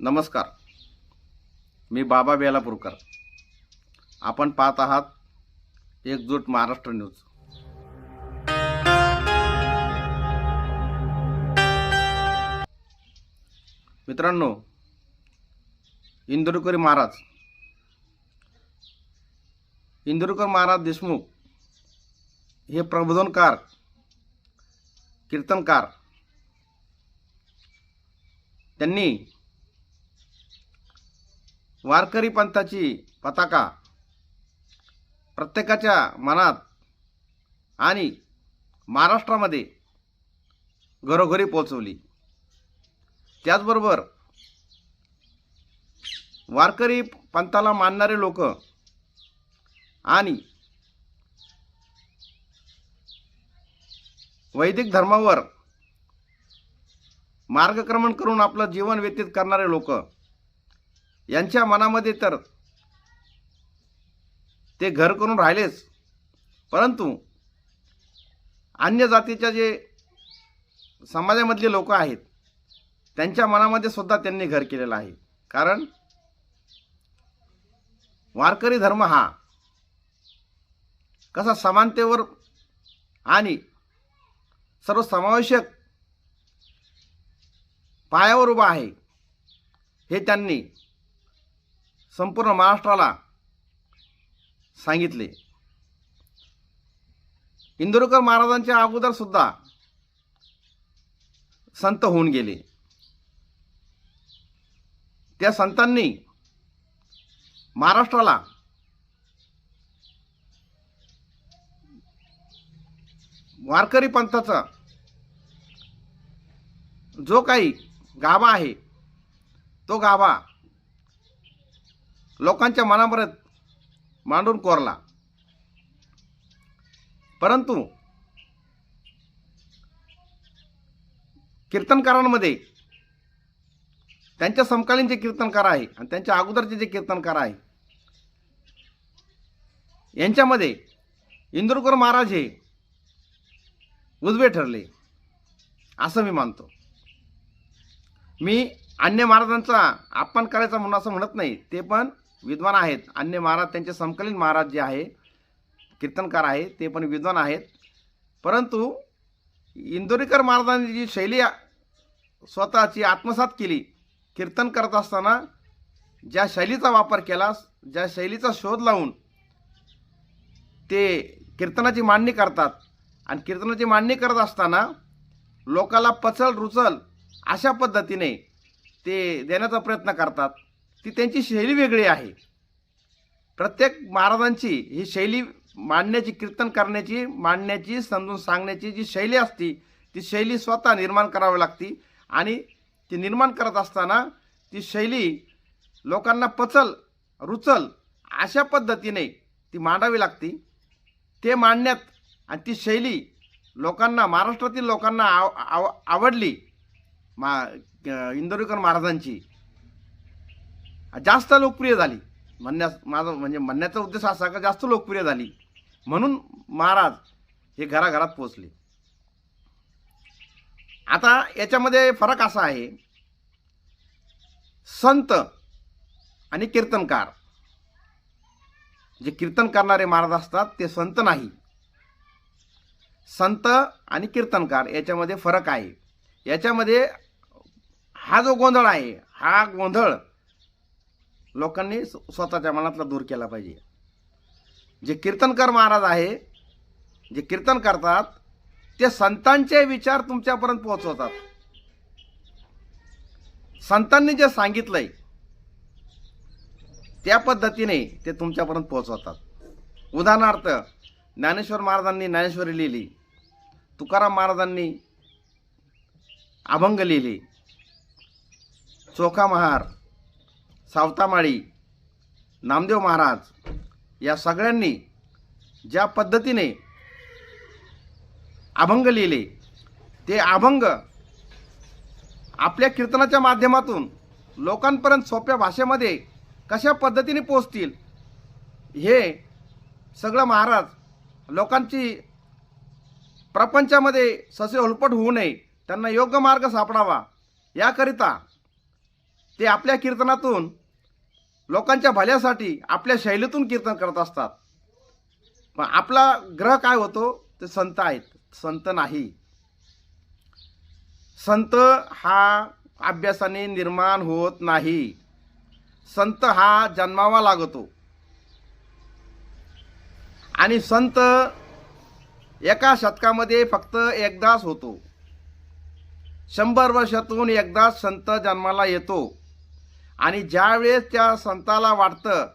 नमस्कार. मी बाबा बेलापूरकर. आपण पाहत आहात एकजूट महाराष्ट्र न्यूज. मित्रांनो इंदुरकरी महाराज. इंदुरकर महाराज देशमुख हे प्रबोधनकार कीर्तनकार. त्यांनी वारकरी पंथाची पताका प्रत्येकाच्या मनात आणि महाराष्ट्रामध्ये घरोघरी पोचवली त्याचबरोबर वारकरी पंथाला मानणारे लोक आणि वैदिक धर्मावर मार्गक्रमण करून आपलं जीवन व्यतीत करणारे लोक यांच्या मनामध्ये तर ते घर करून राहिलेच. परंतु अन्य जातीच्या जे समाजामधले लोक आहेत त्यांच्या मनामध्ये सुद्धा त्यांनी घर केलेलं आहे. कारण वारकरी धर्म हा कसा समानतेवर आणि सर्वसमावेशक पायावर उभा आहे हे त्यांनी संपूर्ण महाराष्ट्राला सांगितले. इंदुरकर महाराजांच्या अगोदरसुद्धा संत होऊन गेले. त्या संतांनी महाराष्ट्राला वारकरी पंथाचा जो काही गाभा आहे तो गाभा लोकांच्या मनापर्यंत मांडून कोरला. परंतु कीर्तनकारांमध्ये त्यांच्या समकालीन जे कीर्तनकार आहे आणि त्यांच्या अगोदरचे जे कीर्तनकार आहे यांच्यामध्ये इंदुरकर महाराज हे उजवे ठरले असं मी मानतो. मी अन्य महाराजांचा अपमान करायचा म्हणून असं म्हणत नाही ते पण विद्वान आहेत. अन्य महाराज त्यांचे समकालीन महाराज जे आहे कीर्तनकार आहे ते पण विद्वान आहेत. परंतु इंदोरीकर महाराजांनी जी शैली स्वतःची आत्मसात केली कीर्तन करत असताना ज्या शैलीचा वापर केला ज्या शैलीचा शोध लावून ते कीर्तनाची मांडणी करतात आणि कीर्तनाची मांडणी करत असताना लोकाला पचल रुचल अशा पद्धतीने ते देण्याचा प्रयत्न करतात. ती त्यांची शैली वेगळी आहे. प्रत्येक महाराजांची ही शैली मांडण्याची कीर्तन करण्याची मांडण्याची समजून सांगण्याची जी शैली असती ती शैली स्वतः निर्माण करावी लागती. आणि ती निर्माण करत असताना ती शैली लोकांना पचल रुचल अशा पद्धतीने ती मांडावी लागती. ते मांडण्यात आणि ती शैली लोकांना महाराष्ट्रातील लोकांना आव आव आवडली. मा इंदोरीकर महाराजांची. जास्त लोकप्रिय झाली. म्हणण्यास माझं म्हणजे म्हणण्याचा उद्देश असा का जास्त लोकप्रिय झाली. म्हणून महाराज हे घराघरात पोचले आता याच्यामध्ये फरक असा आहे. संत आणि कीर्तनकार. जे कीर्तन करणारे महाराज असतात ते संत नाही. संत आणि कीर्तनकार याच्यामध्ये फरक आहे. याच्यामध्ये हा जो गोंधळ आहे हा गोंधळ लोकांनी स्वतःच्या मनातला दूर केला पाहिजे. जे कीर्तनकार महाराज आहे जे कीर्तन करतात ते संतांचे विचार तुमच्यापर्यंत पोहोचवतात. संतांनी जे सांगितलंय त्या पद्धतीने ते तुमच्यापर्यंत पोहोचवतात. उदाहरणार्थ ज्ञानेश्वर महाराजांनी ज्ञानेश्वरी लिहिली तुकाराम महाराजांनी अभंग लिहिले चोखा महार सावतामाळी नामदेव महाराज या सगळ्यांनी ज्या पद्धतीने अभंग लिहिले ते अभंग आपल्या कीर्तनाच्या माध्यमातून लोकांपर्यंत सोप्या भाषेमध्ये कशा पद्धतीने पोचतील हे सगळं महाराज लोकांची प्रपंचामध्ये ससे होलपट होऊ नये त्यांना योग्य मार्ग सापडावा याकरिता ते आपल्या कीर्तनातून लोकांच्या भल्यासाठी आपल्या शैलीतून कीर्तन करत असतात. पण आपला ग्रह काय होतो? ते संत आहेत. संत नाही. संत हा अभ्यासाने निर्माण होत नाही. संत हा जन्मावा लागतो. आणि संत एका शतकामध्ये फक्त एकदाच होतो. शंभर वर्षातून एकदाच संत जन्माला येतो. आणि ज्यावेळेस त्या संताला वाटतं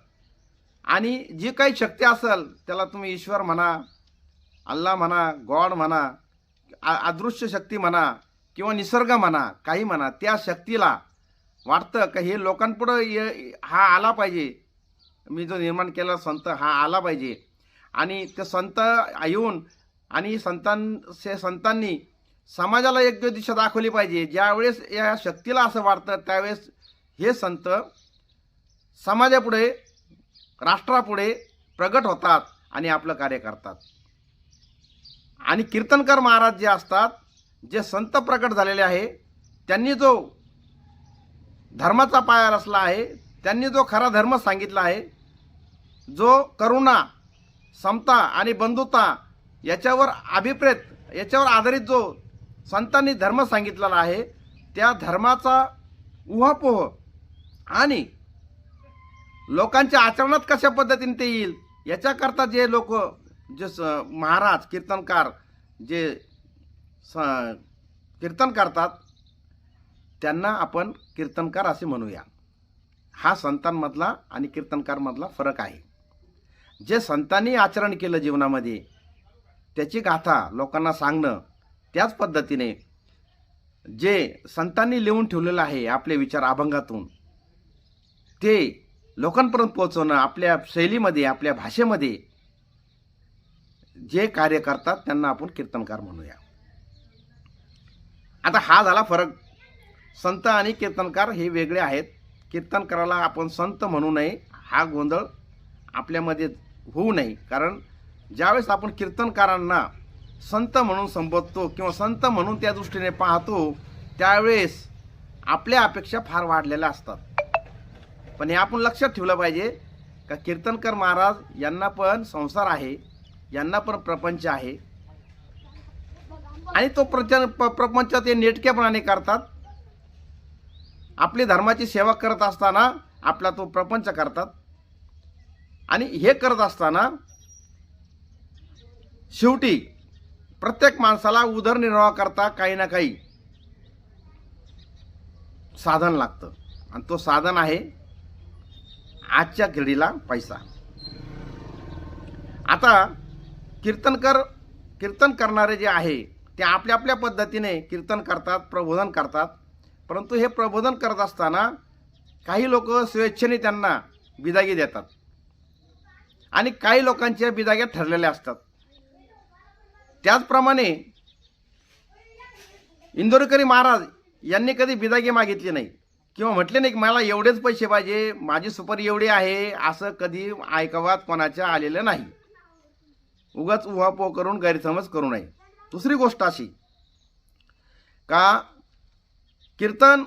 आणि जी काही शक्ती असेल त्याला तुम्ही ईश्वर म्हणा अल्ला म्हणा गॉड म्हणा आ- अदृश्य शक्ती म्हणा किंवा निसर्ग म्हणा काही म्हणा त्या शक्तीला वाटतं का हे लोकांपुढं ये हा आला पाहिजे. मी जो निर्माण केला संत हा आला पाहिजे. आणि ते संत येऊन आणि संतां से संतांनी समाजाला योग्य दिशा दाखवली पाहिजे. ज्यावेळेस या शक्तीला असं वाटतं त्यावेळेस हे संत समाजापुढे राष्ट्रापुढे प्रगट होतात आणि आपलं कार्य करतात. आणि कीर्तनकर महाराज जे असतात जे संत प्रकट झालेले आहे त्यांनी जो धर्माचा पाया रचला आहे त्यांनी जो खरा धर्म सांगितला आहे जो करुणा समता आणि बंधुता याच्यावर अभिप्रेत याच्यावर आधारित जो संतांनी धर्म सांगितलेला आहे त्या धर्माचा उहापोह आणि लोकांच्या आचरणात कशा पद्धतीने ते येईल? याच्याकरता जे लोक जे स महाराज कीर्तनकार जे स कीर्तन करतात त्यांना आपण कीर्तनकार असे म्हणूया. हा संतांमधला आणि कीर्तनकारमधला फरक आहे. जे संतांनी आचरण केलं जीवनामध्ये त्याची गाथा लोकांना सांगणं त्याच पद्धतीने जे संतांनी लिहून ठेवलेलं आहे आपले विचार अभंगातून ते लोकांपर्यंत पोहोचवणं आपल्या शैलीमध्ये आपल्या भाषेमध्ये जे कार्य करतात त्यांना आपण कीर्तनकार म्हणूया. आता हा झाला फरक. संत आणि कीर्तनकार हे वेगळे आहेत. कीर्तनकाराला आपण संत म्हणू नये हा गोंधळ आपल्यामध्ये होऊ नये. कारण ज्यावेळेस आपण कीर्तनकारांना संत म्हणून संबोधतो किंवा संत म्हणून त्या दृष्टीने पाहतो त्यावेळेस आपल्या अपेक्षा फार वाढलेल्या असतात. पण हे आपण लक्षात ठेवलं पाहिजे का कीर्तनकर महाराज यांना पण संसार आहे यांना पण प्रपंच आहे. आणि तो प्रच प- प्रपंच ते नेटक्यापणाने करतात. आपली धर्माची सेवा करत असताना आपला तो प्रपंच करतात. आणि हे करत असताना शेवटी प्रत्येक माणसाला उदरनिर्वाह करता काही ना काही साधन लागतं. आणि तो साधन आहे आजच्या घडीला पैसा. आता कीर्तनकर कीर्तन करणारे जे आहे ते आपल्या आपल्या पद्धतीने कीर्तन करतात प्रबोधन करतात. परंतु हे प्रबोधन करत असताना काही लोक स्वेच्छेने त्यांना बिदागी देतात. आणि काही लोकांच्या बिदाग्या ठरलेल्या असतात. त्याचप्रमाणे इंदोरकरी महाराज यांनी कधी बिदागी मागितली नाही. किंवा म्हटले नाही की मला एवढेच पैसे पाहिजे माझी सुपारी एवढी आहे असं कधी ऐकवात कोणाच्या आलेलं नाही. उगाच उहापोह करून गैरसमज करू नये. दुसरी गोष्ट अशी का कीर्तन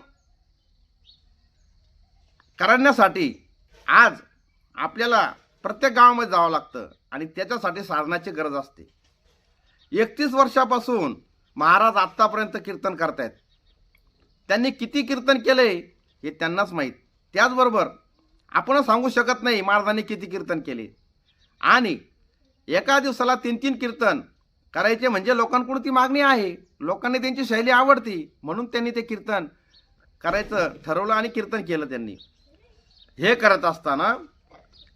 करण्यासाठी आज आपल्याला प्रत्येक गावामध्ये जावं लागतं आणि त्याच्यासाठी साधनाची गरज असते. एकतीस वर्षापासून महाराज आत्तापर्यंत कीर्तन करतायत. त्यांनी किती कीर्तन केले हे त्यांनाच माहीत. त्याचबरोबर आपण सांगू शकत नाही महाराजांनी किती कीर्तन केले. आणि एका दिवसाला तीन तीन कीर्तन करायचे म्हणजे लोकांकडून ती मागणी आहे. लोकांनी त्यांची शैली आवडती म्हणून त्यांनी ते कीर्तन करायचं ठरवलं आणि कीर्तन केलं त्यांनी. हे करत असताना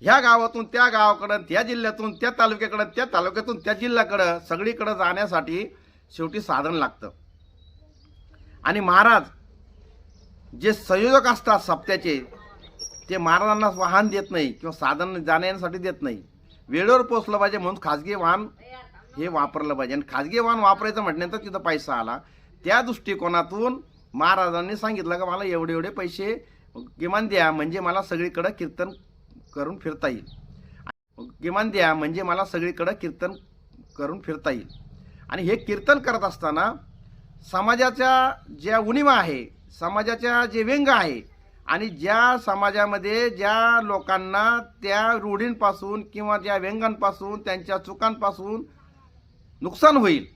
ह्या गावातून त्या गावाकडं त्या जिल्ह्यातून त्या तालुक्याकडं त्या तालुक्यातून त्या जिल्ह्याकडं सगळीकडं जाण्यासाठी शेवटी साधन लागतं. आणि महाराज जे संयोजक असतात सप्त्याचे ते महाराजांना वाहन देत नाही किंवा साधन जाण्यासाठी देत नाही. वेळेवर पोचलं पाहिजे म्हणून खाजगी वाहन हे वापरलं पाहिजे. आणि खाजगी वाहन वापरायचं म्हटल्यानंतर तिथं पैसा आला. त्या दृष्टिकोनातून महाराजांनी सांगितलं का मला एवढे एवढे पैसे किमान द्या म्हणजे मला सगळीकडं कीर्तन करून फिरता येईल. किमान द्या म्हणजे मला सगळीकडं कीर्तन करून फिरता येईल. आणि हे कीर्तन करत असताना समाजाच्या ज्या उणिमा आहे समाजाच्या जे व्यंग आहे आणि ज्या समाजामध्ये ज्या लोकांना त्या रूढींपासून किंवा ज्या व्यंगांपासून त्यांच्या चुकांपासून नुकसान होईल.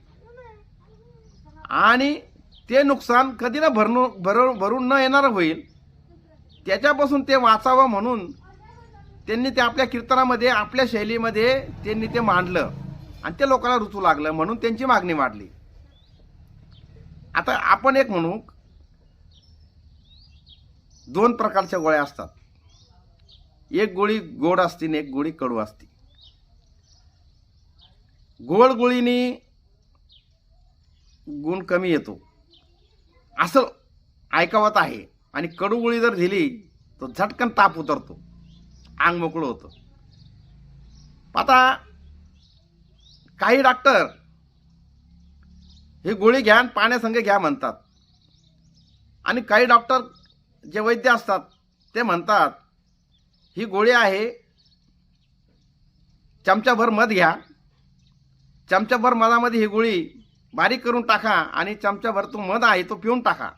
आणि ते नुकसान कधी ना भरणू भरून भरून न येणार होईल त्याच्यापासून ते वाचावं म्हणून त्यांनी ते आपल्या कीर्तनामध्ये आपल्या शैलीमध्ये त्यांनी ते मांडलं. आणि ते लोकांना रुचू लागलं म्हणून त्यांची मागणी वाढली. आता आपण एक म्हणू दोन प्रकारच्या गोळ्या असतात. एक गोळी गोड असते आणि एक गोळी कडू असते. गोड गोळीने गुण कमी येतो. असं ऐकावत आहे. आणि कडू गोळी जर दिली तर झटकन ताप उतरतो. आंग मोकळं होतं. आता काही डॉक्टर हे गोळी घ्या आणि पाण्यासंग घ्या म्हणतात. आणि काही डॉक्टर जे वैद्य असतात ते म्हणतात ही गोळी आहे चमचाभर मध घ्या. चमचाभर मधामध्ये ही गोळी बारीक करून टाका आणि चमचाभर तो मध आहे तो पिऊन टाका.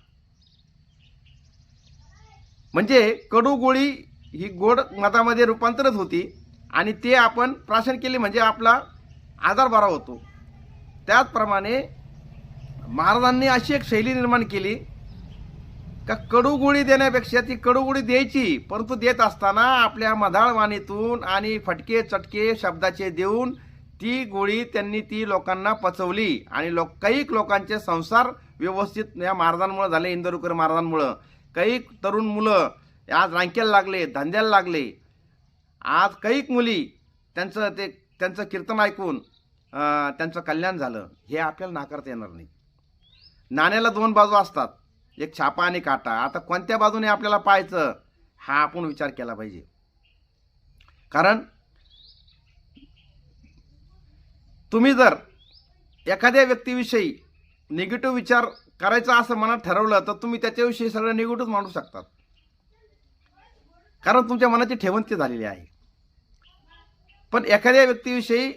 म्हणजे कडू गोळी ही गोड मधामध्ये रूपांतरित होती आणि ते आपण प्राशन केले म्हणजे आपला आजार बरा होतो. त्याचप्रमाणे महाराजांनी अशी एक शैली निर्माण केली का कडू गोळी देण्यापेक्षा ती कडू गोळी द्यायची परंतु देत असताना आपल्या मधाळवाणीतून आणि फटके चटके शब्दाचे देऊन ती गोळी त्यांनी ती लोकांना पचवली. आणि लोक कैक लोकांचे संसार व्यवस्थित या महाराजांमुळं झाले इंदोरकर महाराजांमुळं. कैक तरुण मुलं आज रांकेला लागले धंद्याला लागले. आज कैक मुली त्यांचं ते त्यांचं कीर्तन ऐकून त्यांचं कल्याण झालं. हे आपल्याला नाकारता येणार नाही. नाण्याला दोन बाजू असतात. एक छापा आणि काटा. आता कोणत्या बाजूने आपल्याला पाहायचं? हा आपण विचार केला पाहिजे. कारण तुम्ही जर एखाद्या व्यक्तीविषयी निगेटिव्ह विचार करायचा असं मनात ठरवलं तर तुम्ही त्याच्याविषयी सगळं निगेटिव्ह मांडू शकतात कारण तुमच्या मनाची ठेवंती झालेली आहे. पण एखाद्या व्यक्तीविषयी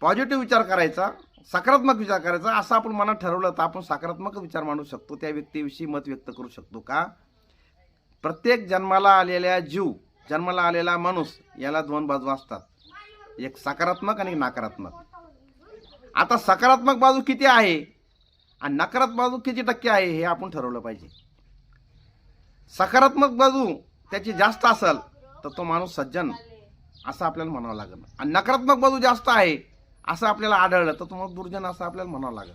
पॉझिटिव्ह विचार करायचा सकारात्मक विचार करायचा. असं आपण मनात ठरवलं तर आपण सकारात्मक विचार मांडू शकतो. त्या व्यक्तीविषयी मत व्यक्त करू शकतो का? प्रत्येक जन्माला आलेल्या जीव जन्माला आलेला माणूस याला दोन बाजू असतात. एक सकारात्मक आणि नकारात्मक. आता सकारात्मक बाजू किती आहे आणि नकारात्मक बाजू किती टक्के आहे हे आपण ठरवलं पाहिजे. सकारात्मक बाजू त्याची जास्त असेल तर तो माणूस सज्जन असं आपल्याला म्हणावं लागेल. आणि नकारात्मक बाजू जास्त आहे असं आपल्याला आढळलं तर तो मग दुर्जन असं आपल्याला म्हणावं लागेल.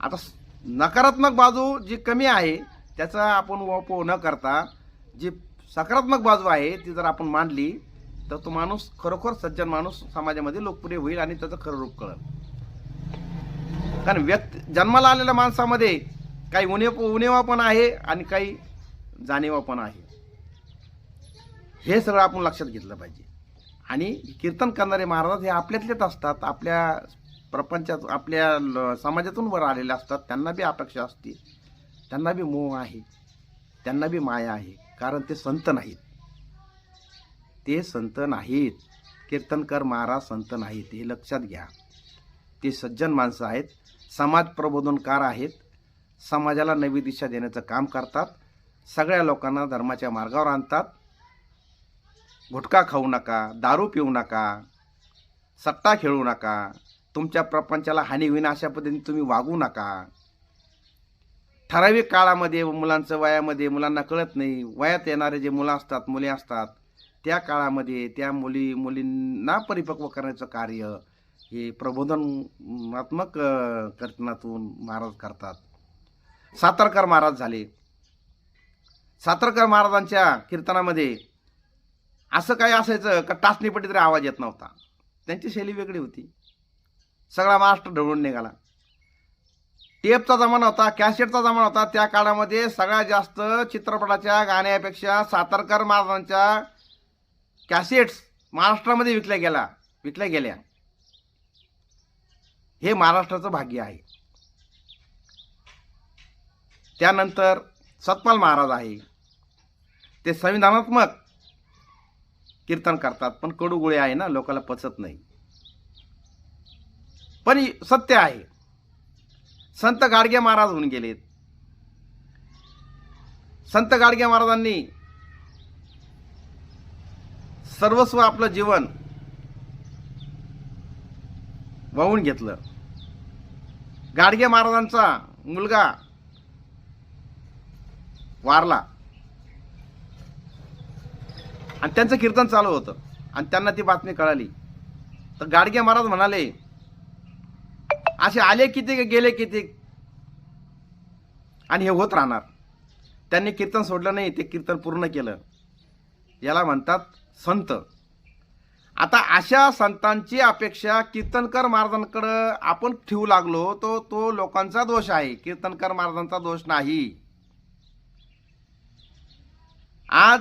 आता नकारात्मक बाजू जी कमी आहे त्याचा आपण वापो न करता जी सकारात्मक बाजू आहे ती जर आपण मांडली तर तो माणूस खरोखर सज्जन माणूस समाजामध्ये लोकप्रिय होईल आणि त्याचं खरं रूप कळेल. कारण व्यक्ती जन्माला आलेल्या माणसामध्ये काही उणेव उणेवा पण आहे आणि काही जाणीवा पण आहे. हे सगळं आपण लक्षात घेतलं पाहिजे. आणि कीर्तन करणारे महाराज हे आपल्यातलेच असतात. आपल्या प्रपंचात आपल्या ल- समाजातून वर आलेले असतात. त्यांना बी अपेक्षा असते. त्यांना बी मोह आहे. त्यांना बी माया आहे. कारण ते संत नाहीत. ते संत नाहीत. कीर्तनकर महाराज संत नाहीत. हे लक्षात घ्या. ते सज्जन माणसं आहेत. समाज प्रबोधनकार आहेत. समाजाला नवी दिशा देण्याचं काम करतात. सगळ्या लोकांना धर्माच्या मार्गावर आणतात. गुटखा खाऊ नका दारू पिऊ नका सट्टा खेळू नका तुमच्या प्रपंचाला हानी होईन अशा पद्धतीने तुम्ही वागू नका. ठराविक काळामध्ये मुलांचं वयामध्ये मुलांना कळत नाही वयात येणारे जे मुलं असतात मुले असतात त्या काळामध्ये त्या मुली मुलींना परिपक्व करण्याचं कार्य हे प्रबोधनात्मक कर्तनातून कीर्तनातून महाराज करतात. सातारकर महाराज झाले. सातारकर महाराजांच्या कीर्तनामध्ये असं काय असायचं का टाचणीपट्टी तरी आवाज येत नव्हता. त्यांची शैली वेगळी होती. सगळा महाराष्ट्र ढवळून निघाला. टेपचा जमाना होता कॅसेटचा जमाना होता. त्या काळामध्ये सगळ्यात जास्त चित्रपटाच्या गाण्यापेक्षा सातारकर महाराजांच्या कॅसेट्स महाराष्ट्रामध्ये विकल्या गेला विकल्या गेल्या. हे महाराष्ट्राचं भाग्य आहे. त्यानंतर सतपाल महाराज आहे. ते संविधानात्मक कीर्तन करतात पण कडू गोळे आहे ना लोकाला पचत नाही. पण सत्य आहे. संत गाडगे महाराज होऊन गेलेत. संत गाडगे महाराजांनी सर्वस्व आपलं जीवन वाहून घेतलं. गाडगे महाराजांचा मुलगा वारला. आणि त्यांचं कीर्तन चालू होतं. आणि त्यांना ती बातमी कळाली. तर गाडगे महाराज म्हणाले असे आले किती गेले किती? आणि हे होत राहणार. त्यांनी कीर्तन सोडलं नाही ते कीर्तन पूर्ण केलं. याला म्हणतात संत. आता अशा संतांची अपेक्षा कीर्तनकर महाराजांकडं आपण ठेवू लागलो तो तो लोकांचा दोष आहे. कीर्तनकर महाराजांचा दोष नाही. आज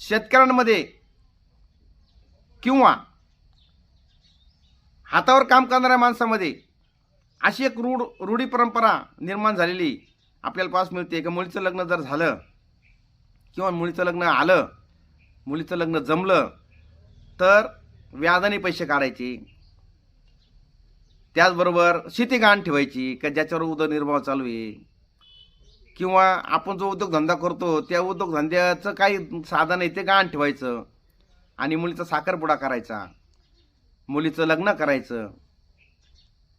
शेतकऱ्यांमध्ये किंवा हातावर काम करणाऱ्या माणसामध्ये अशी एक रूढ रूढी परंपरा निर्माण झालेली आपल्याला पास मिळते. का मुलीचं लग्न जर झालं किंवा मुलीचं लग्न आलं मुलीचं लग्न जमलं तर व्याजाने पैसे काढायचे. त्याचबरोबर शेती गहाण ठेवायची का ज्याच्यावर उदरनिर्वाह चालू आहे. किंवा आपण जो उद्योगधंदा करतो त्या उद्योगधंद्याचं काही साधन आहे ते गहाण ठेवायचं. आणि मुलीचा साखरपुडा करायचा. मुलीचं लग्न करायचं.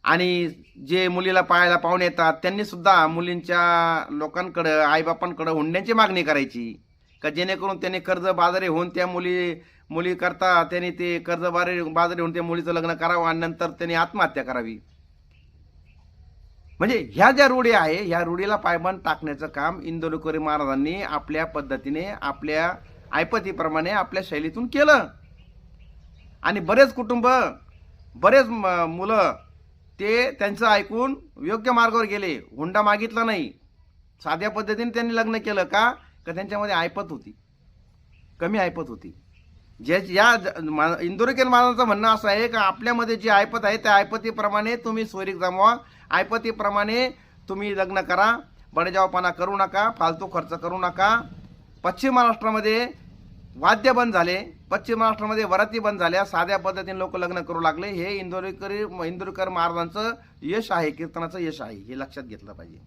आणि जे मुलीला पाहायला पाहुणे येतात त्यांनीसुद्धा मुलींच्या लोकांकडं आईबापांकडं हुंड्यांची मागणी करायची. का जेणेकरून त्यांनी कर्ज बाजारी होऊन त्या मुली मुली करता त्यांनी ते कर्जबारी बाजारी होऊन त्या मुलीचं लग्न करावं आणि नंतर त्यांनी आत्महत्या करावी. म्हणजे ह्या ज्या रूढी आहे ह्या रूढीला पायबंद टाकण्याचं काम इंदोरीकरी महाराजांनी आपल्या पद्धतीने आपल्या ऐपतीप्रमाणे आपल्या शैलीतून केलं. आणि बरेच कुटुंब बरेच म- मुलं ते त्यांचं ऐकून योग्य मार्गावर गेले. हुंडा मागितला नाही. साध्या पद्धतीने त्यांनी लग्न केलं का? का त्यांच्यामध्ये ऐपत होती. कमी ऐपत होती. जे या ज- मा- इंदोरीकर महाराजांचं म्हणणं असं आहे का आपल्यामध्ये जी ऐपत आहे त्या ऐपतीप्रमाणे तुम्ही स्वरिक जमवा. ऐपतीप्रमाणे तुम्ही लग्न करा. बडेजावपणा करू नका फालतू खर्च करू नका. पश्चिम महाराष्ट्रामध्ये वाद्य बंद झाले. पश्चिम महाराष्ट्रामध्ये वराती बंद झाल्या. साध्या पद्धतीने लोक लग्न करू लागले. हे इंदोरीकरी इंदोरीकर महाराजांचं यश आहे कीर्तनाचं यश आहे हे लक्षात घेतलं पाहिजे.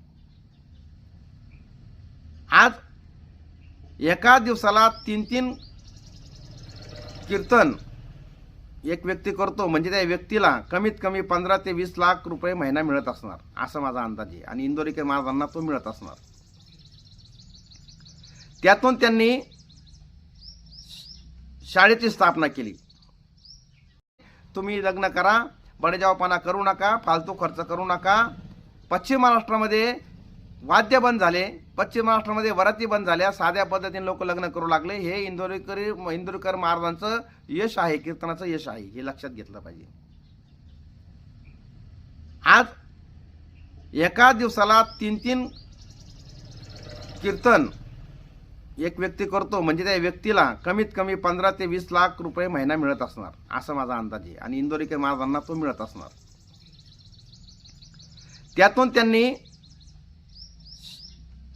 आज एका दिवसाला तीन तीन कीर्तन एक व्यक्ती करतो म्हणजे त्या व्यक्तीला कमीत कमी पंधरा ते वीस लाख रुपये महिना मिळत असणार असा माझा अंदाज आहे. आणि इंदोरीकर महाराजांना तो मिळत असणार. त्यातून त्यांनी शाळेची स्थापना केली. तुम्ही लग्न करा बडेजावपणा करू नका फालतू खर्च करू नका. पश्चिम महाराष्ट्रामध्ये वाद्य बंद झाले पश्चिम महाराष्ट्रामध्ये वराती बंद झाल्या साध्या पद्धतीने लोक लग्न करू लागले. हे इंदोरीकरी इंदोरीकर महाराजांचं यश आहे कीर्तनाचं यश आहे हे लक्षात घेतलं पाहिजे. आज एका दिवसाला तीन तीन कीर्तन एक व्यक्ती करतो म्हणजे त्या व्यक्तीला कमीत कमी पंधरा ते वीस लाख रुपये महिना मिळत असणार असं माझा अंदाज आहे. आणि इंदोरीकर महाराजांना तो मिळत असणार. त्यातून त्यांनी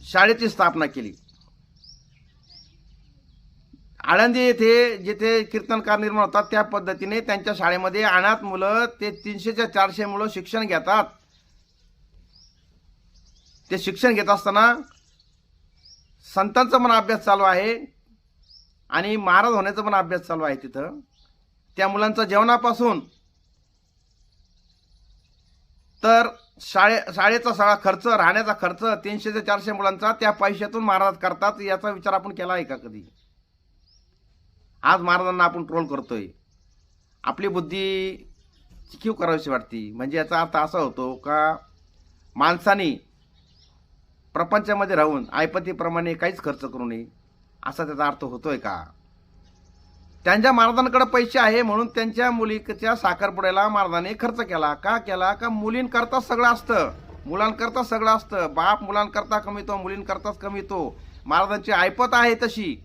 शाळेची स्थापना केली. आळंदी येथे जिथे कीर्तनकार निर्माण होतात त्या पद्धतीने त्यांच्या शाळेमध्ये अनाथ मुलं ते तीनशेच्या चारशे मुलं शिक्षण घेतात. ते शिक्षण घेत असताना संतांचा पण अभ्यास चालू आहे आणि महाराज होण्याचा पण अभ्यास चालू आहे तिथं. त्या मुलांचा जेवणापासून तर शाळे शाळेचा सगळा खर्च राहण्याचा खर्च तीनशे ते चारशे मुलांचा त्या पैशातून महाराज करतात याचा विचार आपण केला आहे का कधी? आज महाराजांना आपण ट्रोल करतोय. आपली बुद्धी चिखीव करावीशी वाटती. म्हणजे याचा अर्थ असा होतो का माणसाने प्रपंचामध्ये राहून आयपतीप्रमाणे काहीच खर्च करू नये असा त्याचा अर्थ होतोय का? त्यांच्या महाराजांकडे पैसे आहे म्हणून त्यांच्या मुलीच्या साखरपुड्याला महाराजांनी खर्च केला. का केला? का मुलींकरता सगळं असतं. मुलांकरता सगळं असतं. बाप मुलांकरता कमीतो मुलींकरताच कमीतो महाराजांची ऐपत आहे तशी.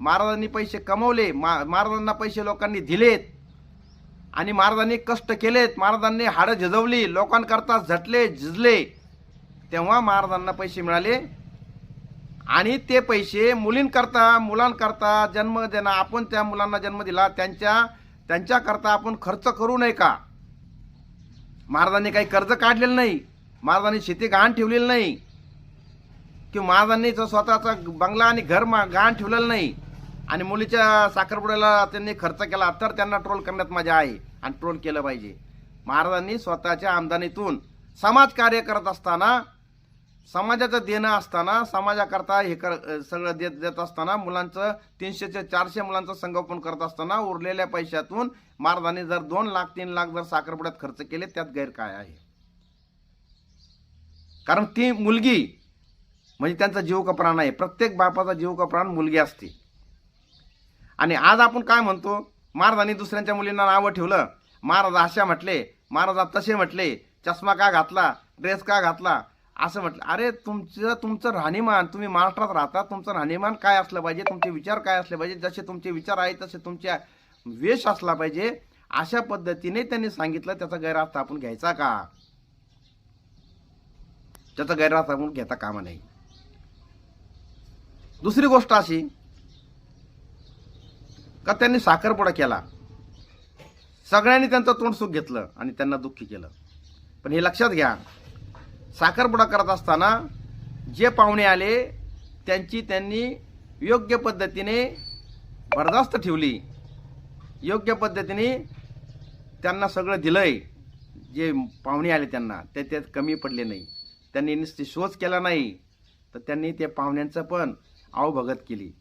महाराजांनी पैसे कमवले मा महाराजांना पैसे लोकांनी दिलेत. आणि महाराजांनी कष्ट केलेत. महाराजांनी हाडं झिजवली लोकांकरता झटले झिजले. तेव्हा महाराजांना पैसे मिळाले. आणि ते पैसे मुलींकरता मुलांकरता जन्म देणं आपण त्या मुलांना जन्म दिला त्यांच्या त्यांच्याकरता आपण खर्च करू नये का? महाराजांनी काही कर्ज काढलेलं नाही. महाराजांनी शेती गहाण ठेवलेली नाही. की महाराजांनी जर स्वतःचा बंगला आणि घर मा गहाण ठेवलेलं नाही. आणि मुलीच्या साखरपुड्याला त्यांनी खर्च केला तर त्यांना ट्रोल करण्यात मजा आहे आणि ट्रोल केलं पाहिजे. महाराजांनी स्वतःच्या आमदानीतून समाजकार्य करत असताना समाजाचं देणं असताना समाजाकरता हे कर सगळं देत देत असताना मुलांचं तीनशे ते चारशे मुलांचं संगोपन करत असताना उरलेल्या पैशातून महाराजांनी जर दोन लाख तीन लाख जर साखरपुड्यात खर्च केले त्यात गैर काय आहे. कारण ती मुलगी म्हणजे त्यांचा जीव का प्राण आहे प्रत्येक बापाचा जीव का प्राण मुलगी असते. आणि आज आपण काय म्हणतो महाराजांनी दुसऱ्यांच्या मुलींना नावं ठेवलं महाराज अशा म्हटले महाराजा तसे म्हटले चष्मा का घातला ड्रेस का घातला असं म्हटलं अरे तुमचं तुमचं राहणीमान तुम्ही महाराष्ट्रात राहता तुमचं राहणीमान काय असलं पाहिजे? तुमचे विचार काय असले पाहिजे? जसे तुमचे विचार आहेत तसे तुमच्या वेश असला पाहिजे. अशा पद्धतीने त्यांनी सांगितलं त्याचा गैरअर्थ आपण घ्यायचा का? त्याचा गैरअर्थ आपण घेता कामा नाही दुसरी गोष्ट अशी का त्यांनी साखरपुडा केला. सगळ्यांनी त्यांचं तोंड सुख घेतलं आणि त्यांना दुःखी केलं. पण हे लक्षात घ्या साखरपुडा करत असताना जे पाहुणे आले त्यांची त्यांनी योग्य पद्धतीने बरदास्त ठेवली. योग्य पद्धतीने त्यांना सगळं दिलंय. जे पाहुणे आले त्यांना ते त्यात कमी पडले नाही. त्यांनी नुसती शोध केला नाही. तर त्यांनी त्या पाहुण्यांचं पण आवभगत केली.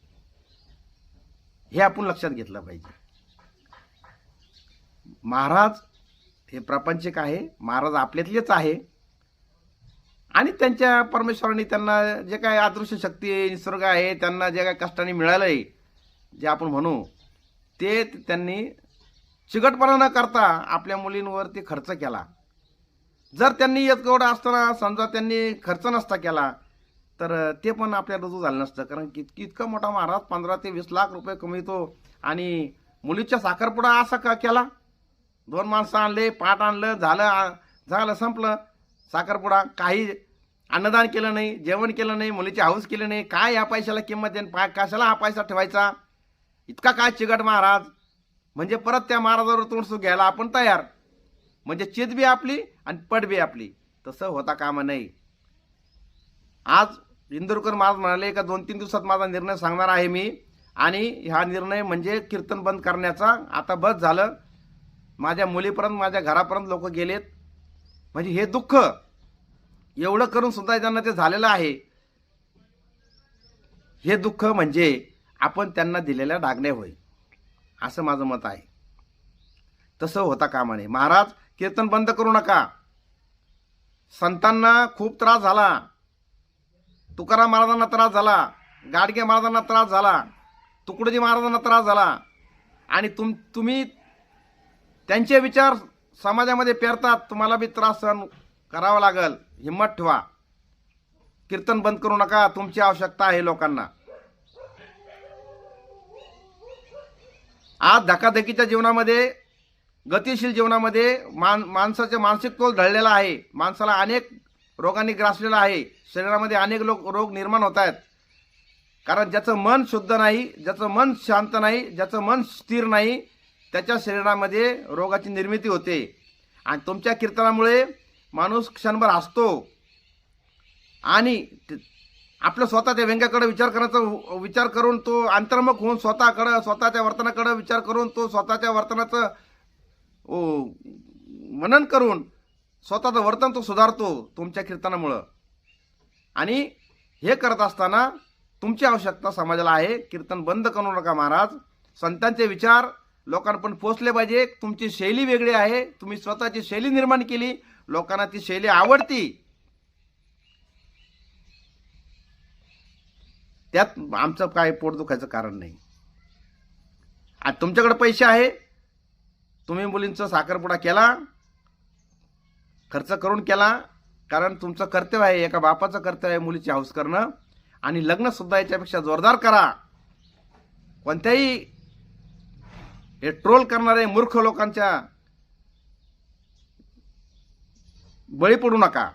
हे आपण लक्षात घेतलं पाहिजे. महाराज हे प्रापंचिक आहे. महाराज आपल्यातलेच आहे. आणि त्यांच्या परमेश्वराने त्यांना जे काय अदृश्य शक्ती आहे, निसर्ग आहे त्यांना जे काय कष्टाने मिळालं आहे जे आपण म्हणू ते त्यांनी चिकटपणा न करता आपल्या मुलींवर ते खर्च केला. जर त्यांनी एवढं असताना समजा त्यांनी खर्च नसता केला तर ते पण आपल्या रुजू झालं नसतं. कारण की इतका मोठा महाराज पंधरा ते वीस लाख रुपये कमवितो आणि मुलीच्या साखरपुडा असा का केला? दोन माणसं आणले पाट आणलं झालं झालं संपलं. साखरपुडा काही अन्नदान केलं नाही जेवण केलं नाही मुलीची हाऊस केली नाही काय या पैशाला किंमत आहे पा कशाला हा पैसा ठेवायचा? इतका काय चिकट महाराज? म्हणजे परत त्या महाराजावर तोंडसू घ्यायला आपण तयार. म्हणजे चित बी आपली आणि पट बी आपली. तसं होता कामा नाही. आज इंदुरकर महाराज म्हणाले का दोन तीन दिवसात माझा निर्णय सांगणार आहे मी. आणि हा निर्णय म्हणजे कीर्तन बंद करण्याचा. आता बस झालं. माझ्या मुलीपर्यंत माझ्या घरापर्यंत लोक गेलेत. म्हणजे हे दुःख एवढं करून सुद्धा त्यांना ते झालेलं आहे हे दुःख म्हणजे आपण त्यांना दिलेल्या डागण्या होय. असं माझं मत आहे. तसं होता कामा नये. महाराज कीर्तन बंद करू नका. संतांना खूप त्रास झाला. तुकाराम महाराजांना त्रास झाला. गाडगे महाराजांना त्रास झाला. तुकडोजी महाराजांना त्रास झाला. आणि तुम तुम्ही त्यांचे विचार समाजामध्ये पेरतात तुम्हाला बी त्रास सहन करावा लागल. हिंमत ठेवा. कीर्तन बंद करू नका तुमची आवश्यकता आहे लोकांना. आज धकाधकीच्या जीवनामध्ये गतिशील जीवनामध्ये मान माणसाचे मानसिक तोल ढळलेला आहे. माणसाला अनेक रोगांनी ग्रासलेला आहे. शरीरामध्ये अनेक लोक रोग निर्माण होत आहेत. कारण ज्याचं मन शुद्ध नाही ज्याचं मन शांत नाही ज्याचं मन स्थिर नाही त्याच्या शरीरामध्ये रोगाची निर्मिती होते. आणि तुमच्या कीर्तनामुळे माणूस क्षणभर हसतो. आणि ते- आपलं स्वतःच्या व्यंग्याकडे विचार करण्याचा विचार करून तो अंतर्मुख होऊन स्वतःकडं स्वतःच्या वर्तनाकडं विचार करून तो स्वतःच्या वर्तनाचं मनन करून स्वतःचं वर्तन तो सुधारतो तुमच्या कीर्तनामुळं. आणि हे करत असताना तुमची आवश्यकता समाजाला आहे. कीर्तन बंद करू नका महाराज. संतांचे विचार लोकांपर्यंत पोचले पाहिजे. तुमची शैली वेगळी आहे. तुम्ही स्वतःची शैली निर्माण केली. लोकांना ती शैली आवडती. त्यात आमचं काय पोट दुखायचं कारण नाही. आणि तुमच्याकडे पैसे आहे. तुम्ही मुलींचा साखरपुडा केला. खर्च करून केला. कारण तुमचं कर्तव्य आहे. एका बापाचं कर्तव्य आहे मुलीची हाऊस करणं. आणि लग्नसुद्धा याच्यापेक्षा जोरदार करा. कोणत्याही हे ट्रोल करणारे मूर्ख लोकांच्या बळी पडू नका.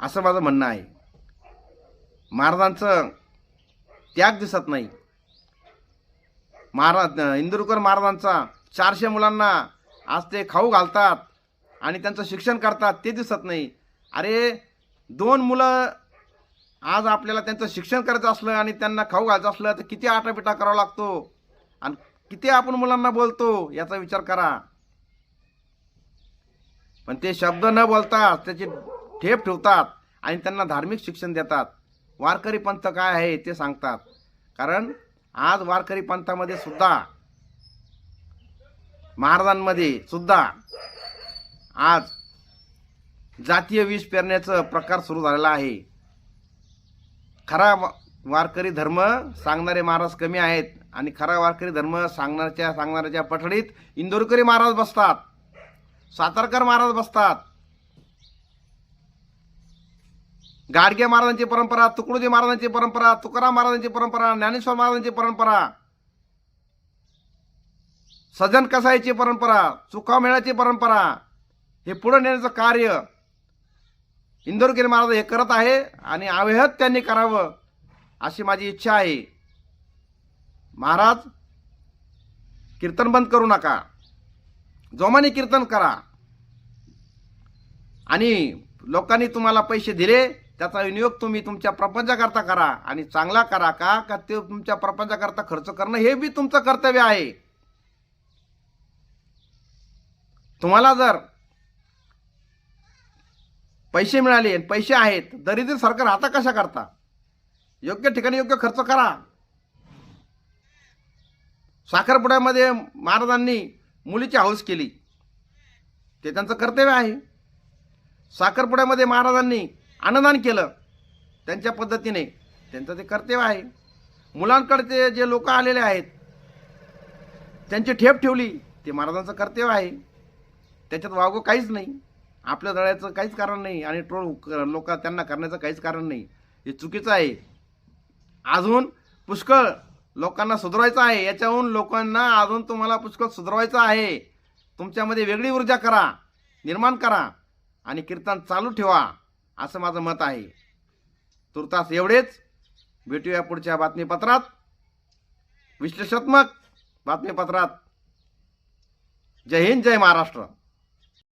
असं माझं म्हणणं आहे. महाराजांचं त्याग दिसत नाही. महाराज इंदुरकर महाराजांचा चारशे मुलांना आज ते खाऊ घालतात आणि त्यांचं शिक्षण करतात ते दिसत नाही. अरे दोन मुलं आज आपल्याला त्यांचं शिक्षण करायचं असलं आणि त्यांना खाऊ घालायचं असलं तर किती आटापिटा करावा लागतो. आणि किती आपण मुलांना बोलतो याचा विचार करा. पण ते शब्द न बोलतात त्याची ठेप ठेवतात आणि त्यांना धार्मिक शिक्षण देतात. वारकरी पंथ काय आहे ते सांगतात. कारण आज वारकरी पंथामध्ये सुद्धा महाराजांमध्ये सुद्धा आज जातीय विष पेरण्याचं प्रकार सुरू झालेला आहे. खरा वारकरी धर्म सांगणारे महाराज कमी आहेत. आणि खरा वारकरी धर्म सांगणारच्या सांगणाऱ्याच्या पठडीत इंदोरकरी महाराज बसतात. सातारकर महाराज बसतात. गाडगे महाराजांची परंपरा तुकडोजी महाराजांची परंपरा तुकाराम महाराजांची परंपरा ज्ञानेश्वर महाराजांची परंपरा सजन कसायची परंपरा चुकामेळाची परंपरा हे पुढे नेण्याचं कार्य इंदोरगिरी महाराज हे करत आहे आणि अवहत त्यांनी करावं अशी माझी इच्छा आहे. महाराज कीर्तन बंद करू नका. जोमाने कीर्तन करा. आणि लोकांनी तुम्हाला पैसे दिले त्याचा विनियोग तुम्ही तुमच्या प्रपंचाकरता करा. आणि चांगला करा का? का ते तुमच्या प्रपंचाकरता खर्च करणं हे बी तुमचं कर्तव्य आहे. तुम्हाला जर पैसे मिळाले आणि पैसे आहेत दरिद्र सरकार आता कशा करता? योग्य ठिकाणी योग्य खर्च करा. साखरपुड्यामध्ये महाराजांनी मुलीची हौस केली. ते त्यांचं कर्तव्य आहे. साखरपुड्यामध्ये महाराजांनी अन्नदान केलं. त्यांच्या पद्धतीने त्यांचं ते कर्तव्य आहे. मुलांकडचे जे लोक आलेले आहेत त्यांची ठेप ठेवली ते महाराजांचं कर्तव्य आहे. त्याच्यात वावगं काहीच नाही. आपल्या दळ्याचं काहीच कारण नाही आणि ट्रोल लोक त्यांना करण्याचं काहीच कारण नाही. हे चुकीचं आहे. अजून पुष्कळ लोकांना सुधारायचं आहे. याच्याहून लोकांना अजून तुम्हाला पुष्कळ सुधरवायचं आहे. तुमच्यामध्ये वेगळी ऊर्जा करा निर्माण करा आणि कीर्तन चालू ठेवा असं माझं मत आहे. तुर्तास एवढेच. भेटूया पुढच्या बातमीपत्रात. विश्लेषात्मक बातमीपत्रात. जय हिंद जय महाराष्ट्र.